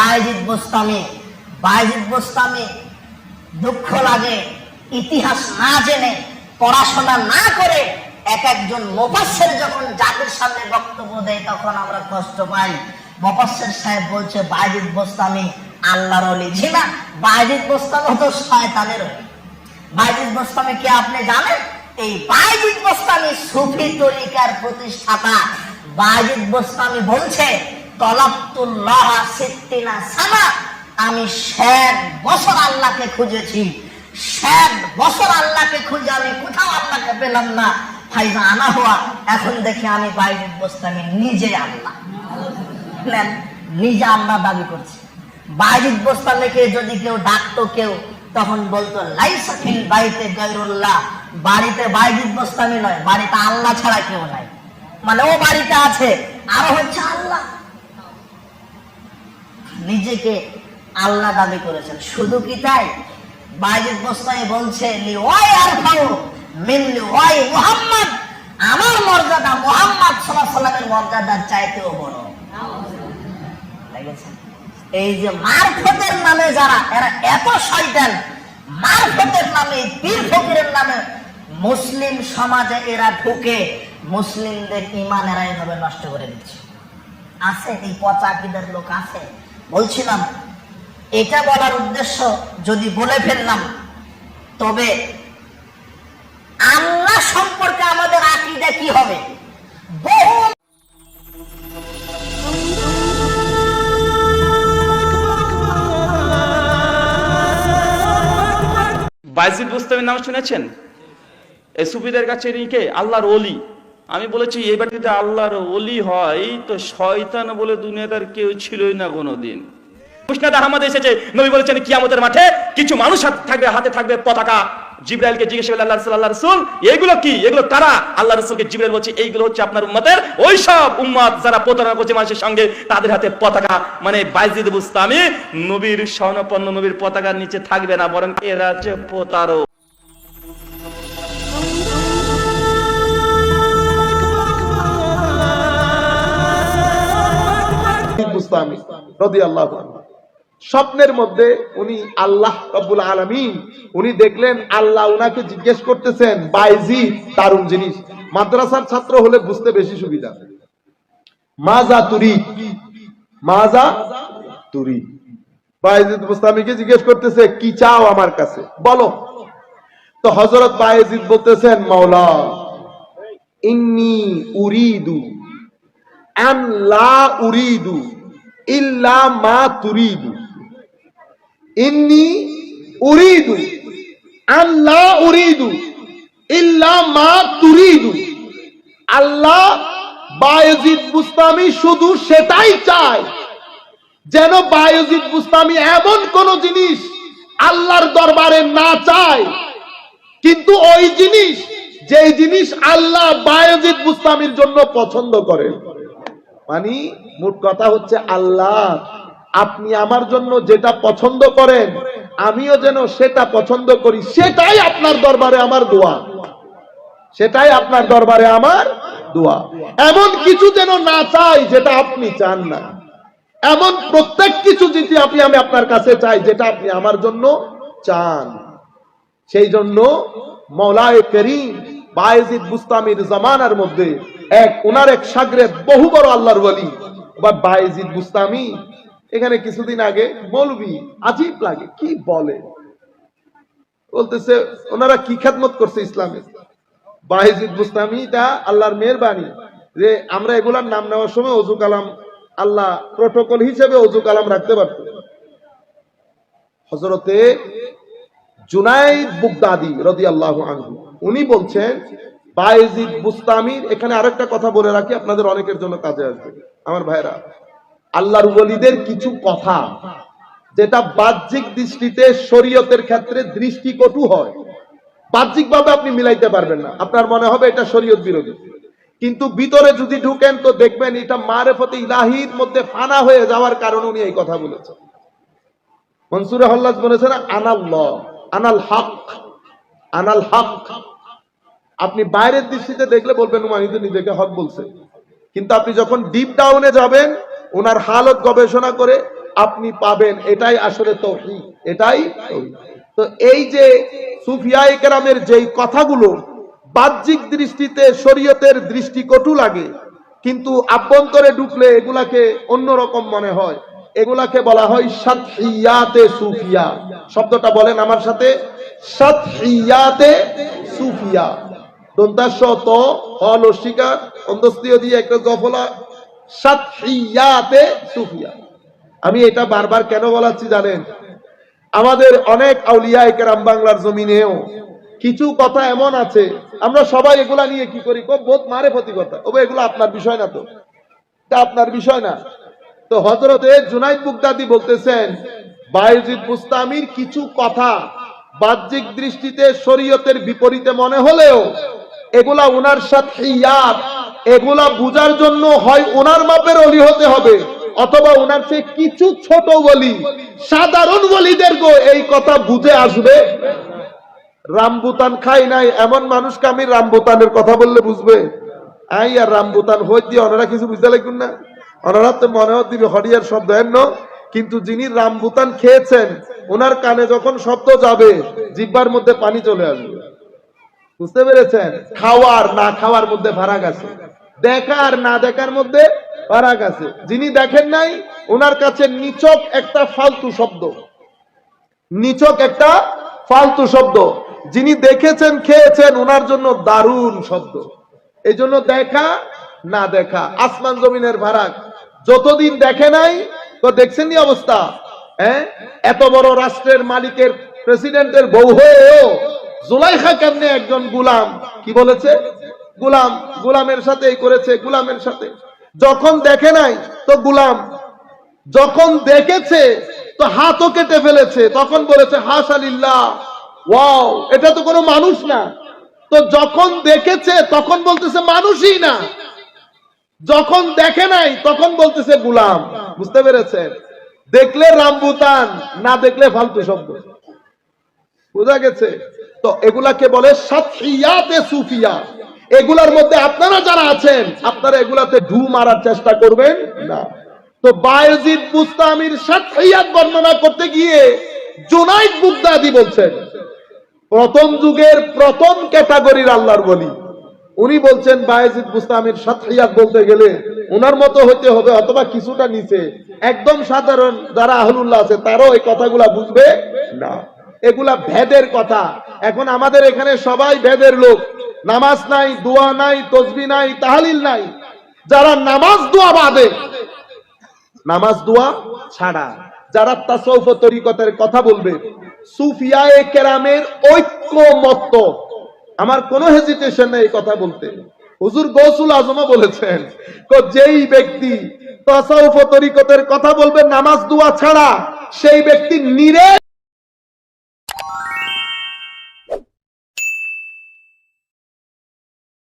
বায়জিদ বোস্তামি বায়জিদ বোস্তামি দুঃখ লাগে, ইতিহাস না জেনে, পড়াশোনা না করে এক একজন মোফাসের যখন জাতির সামনে বক্তব্য দেয় তখন আমরা কষ্ট পাই। মোফাসের সাহেব বলছে বায়জিদ বোস্তামি আল্লাহর অলি। জি না বায়জিদ বোস্তামি তো শয়তানের অলি। বাইজিদ বোস্তামি কে আপনি জানেন? এই বাইজিদ বোস্তামি সুফি তরিকার প্রতিষ্ঠাতা। বাইজিদ বোস্তামি বলছে তলাপ্তুল্লাহ সিদ্দিনা সানা। আমি ষাট বছর আল্লাহকে খুঁজেছি। ষাট বছর আল্লাহকে খুঁজে আমি কোথাও আল্লাহকে পেলাম না। ফাইজা আনা হওয়া এখন দেখি আমি বাইজিদ বোস্তামি নিজে আল্লাহ। নিজে আল্লাহ দাবি করছে। বাইজিদ বোস্তামিকে যদি কেউ ডাকতো কেউ, তখন বলতো লাইসাফিল বাড়িতে গৈরুল্লাহ বাড়িতে বাইজিদ বোস্তামি নয়, বাড়িতে আল্লাহ ছাড়া কেউ নাই। মানে ও বাড়িতে আছে, আরও হচ্ছে আল্লাহ। নিজেকে আল্লাহ দাবি করেছেন। শুধু কি তাই? বাইজিদ বোস্তামি বলছে আমার মর্যাদা মুহাম্মদ সাল্লামের মর্যাদার চাইতেও বড়। এই যে মারফতের নামে যারা, এরা এত শয়তান, মারফতের নামে, পীর ফকিরের নামে মুসলিম সমাজে এরা ঢুকে মুসলিমদের ইমান এরা এভাবে নষ্ট করে দিচ্ছে। আছে, এই পচা লোক আছে। বলছিলাম, এটা বলার উদ্দেশ্য যদি বলে ফেললাম, তবে আল্লাহ সম্পর্কে আমাদের আকিদা কি হবে? বহু বাইজিদ বুস্তামের নাম শুনেছেন? এই সুফিদের কাছে ইনি কে আল্লাহর অলি আমি বলেছি এবার যদি আল্লাহর অলি হয়, তো শয়তান বলে দুনিয়াতে আর কেউ ছিলই না কোনোদিন। মুসনাদ নবী বলেছেন মাঠে কিছু মানুষ থাকবে, হাতে থাকবে পতাকা। জিজ্ঞেস আল্লাহ রাসূল এগুলো কি? এগুলো বলছে, এইগুলো হচ্ছে আপনার ওই সব যারা মানুষের সঙ্গে, তাদের হাতে পতাকা। মানে নবীর নবীর পতাকার নিচে থাকবে না, বরং এরা হচ্ছে প্রতারক। বুস্তামি রাদিয়াল্লাহু আনহু। স্বপ্নের মধ্যে উনি আল্লাহ রব্বুল আলামিন, উনি দেখলেন আল্লাহ উনাকে জিজ্ঞেস করতেছেন, বাইজি, দারুণ জিনিস। মাদ্রাসার ছাত্র হলে বুঝতে বেশি সুবিধা। মাজা তুরি। মাজা তুরি। বুস্তামিকে জিজ্ঞেস করতেছে, কি চাও আমার কাছে? বলো। তো হযরত বাইজিদ বলতেছেন, মাওলা, ইন্নি উরিদু, আন লা উরিদু ইল্লা মা ইন্নি উরিদু। ইল্লা মা আল্লাহ বুস্তামি শুধু সেটাই চায় যেন বায়জিদ বুস্তামি এমন কোন জিনিস আল্লাহর দরবারে না চায়। কিন্তু ওই জিনিস যেই জিনিস আল্লাহ বায়জিদ বুস্তামির জন্য পছন্দ করেন। মানে মোট কথা হচ্ছে আল্লাহ, আপনি আমার জন্য যেটা পছন্দ করেন, আমিও যেন সেটা পছন্দ করি, সেটাই আপনার দরবারে আমার দোয়া। সেটাই আপনার দরবারে আমার দোয়া। এমন কিছু যেন না চাই যেটা আপনি চান না। এমন প্রত্যেক কিছু যদি আপনি, আমি আপনার কাছে চাই যেটা আপনি আমার জন্য চান। সেই জন্য মৌলায় করিম বায়েজিদ বুস্তামির জামানার মধ্যে এক ওনার এক সাগরে বহু বড় আল্লাহর বলি বা বায়েজিদ বুস্তামি এখানে কিছুদিন আগে বলবি আজীব লাগে, কি বলে? বলতেছে, ওনারা কি খেদমত করছে ইসলামে? বায়েজিদ বুস্তামি তা আল্লাহর মেহরবানি যে আমরা এগুলার নাম নেওয়ার সময় অজু কালাম, আল্লাহ প্রোটোকল হিসেবে অজু কালাম রাখতে পারত। হজরতে জুনাইদ বুগদাদি রদি আল্লাহ আনহু। উনি বলছেন, বায়েজিদ বুস্তামির এখানে আরেকটা কথা বলে রাখি, আপনাদের অনেকের জন্য কাজে আসবে। আমার ভাইরা আল্লাহর ওলিদের কিছু কথা, যেটা বাহ্যিক দৃষ্টিতে শরীয়তের ক্ষেত্রে দৃষ্টিকটু হয়। বাহ্যিকভাবে আপনি মিলাইতে পারবেন না। আপনার মনে হবে এটা শরীয়ত বিরোধী। কিন্তু ভিতরে যদি ঢুকেন, তো দেখবেন এটা মারেফতে ইলাহির মধ্যে ফানা হয়ে যাওয়ার কারণে উনি এই কথা বলেছেন। মনসুরে হল্লাজ বলেছেন আনাল ল আনাল হক আনাল হক। আপনি বাইরের দৃষ্টিতে দেখলে বলবেন, উমা, কিন্তু নিজেকে হক বলছে। কিন্তু আপনি যখন ডিপ ডাউনে যাবেন, ওনার হালত গবেষণা করে আপনি পাবেন, এটাই আসলে তৌহিদ এটাই তো এই যে সুফিয়ায়ে কেরামের যেই কথাগুলো, বাহ্যিক দৃষ্টিতে শরীয়তের দৃষ্টি কটু লাগে, কিন্তু আভ্যন্তরে ঢুকলে এগুলাকে অন্যরকম মনে হয়। এগুলাকে বলা হয় সাতহিয়াতে সুফিয়া। শব্দটা বলেন আমার সাথে সাতহিয়াতে সুফিয়া। দন্তাস্য ত অলস্বিকা অন্তস্তীয় দিয়ে একটা গফলা, সাতহিয়াতে সুফিয়া। আমি এটা বারবার কেন বলাচ্ছি জানেন? আমাদের অনেক আউলিয়া একরাম বাংলার জমিনেও কিছু কথা এমন আছে, আমরা সবাই এগুলা নিয়ে কি করি? বোধ মারে প্রতি কথা ও এগুলো আপনার বিষয় না তো। আপনার বিষয় না। তো হজরতে জুনাইদ বুগদাদি বলতেছেন, বায়ুজিদ মুস্তামির কিছু কথা বাহ্যিক দৃষ্টিতে শরীয়তের বিপরীতে মনে হলেও এগুলা ওনার সাথে ইয়াদ। এগুলা বুঝার জন্য হয় ওনার মাপের অলি হতে হবে, অথবা ওনার চেয়ে কিছু ছোট বলি সাধারণ বলিদের গো এই কথা বুঝে আসবে। রামবুতান খাই নাই, এমন মানুষকে আমি রামবুতানের কথা বললে বুঝবে। আই আর রামবুতান হই দিয়ে ওনারা কিছু বুঝতে লাগুন না। ওনারা তো মনে হয় দিবে হরিয়ার শব্দ এন্ন কিন্তু যিনি রামবুতান খেয়েছেন ওনার কানে যখন শব্দ যাবে জিব্বার মধ্যে পানি চলে আসবে। বুঝতে পেরেছেন? খাওয়ার, না খাওয়ার মধ্যে ফারাক আছে। দেখা আর না দেখার মধ্যে ফারাক আছে। যিনি দেখেন নাই, ওনার কাছে নিচক একটা ফালতু শব্দ। নিচক একটা ফালতু শব্দ। যিনি দেখেছেন, খেয়েছেন, ওনার জন্য দারুণ শব্দ। এই জন্য দেখা, না দেখা, আসমান জমিনের ভাড়াক যতদিন দেখে নাই, তো দেখছেন অবস্থা? হ্যাঁ? এত বড় রাষ্ট্রের মালিকের, প্রেসিডেন্টের বউ হয়েও জুলাইখা কেমনে একজন গুলাম? কি বলেছে? গুলাম, গুলামের সাথে এই করেছে, গুলামের সাথে। যখন দেখে নাই, তো গুলাম। যখন দেখেছে, তো হাতও কেটে ফেলেছে। তখন বলেছে হাস আলিল্লাহ ওয়াও, এটা তো কোনো মানুষ না। তো যখন দেখেছে, তখন বলতেছে, মানুষই না। যখন দেখে নাই, তখন বলতেছে, গুলাম। বুঝতে পেরেছেন? দেখলে রামবুতান না দেখলে ফালতু শব্দ। বোঝা গেছে? তো এগুলাকে বলে সাতহিয়াতে সুফিয়া। এগুলার মধ্যে আপনারা যারা আছেন, আপনারা এগুলাতে ঢু মারার চেষ্টা করবেন না। তো বায়জিদ মুস্তামির সাতহিয়াত বর্ণনা করতে গিয়ে জোনাইদ বুগদাদি বলছেন, প্রথম যুগের প্রথম ক্যাটাগরির আল্লাহর বলি। উনি বলছেন, বায়েজিদ মুস্তামির সাতহিয়াত বলতে গেলে ওনার মতো হইতে হবে, অথবা কিছুটা নিচে। একদম সাধারণ যারা আহলুল্লাহ আছে, তারাও এই কথাগুলা বুঝবে না। এগুলা ভেদের কথা। এখন আমাদের এখানে সবাই ভেদের লোক। নামাজ নাই, দোয়া নাই, তসবি নাই, তাহালিল নাই। যারা নামাজ দোয়া বাদে, নামাজ দোয়া ছাড়া। যারা তাসৌফ তরিকতের কথা বলবে কেরামের আমার কোনো হেজিটেশন নেই কথা বলতে। হুজুর গৌসুল আজমা বলেছেন যেই ব্যক্তি তরিকতের কথা বলবে, নামাজ দোয়া ছাড়া, সেই ব্যক্তি নিরে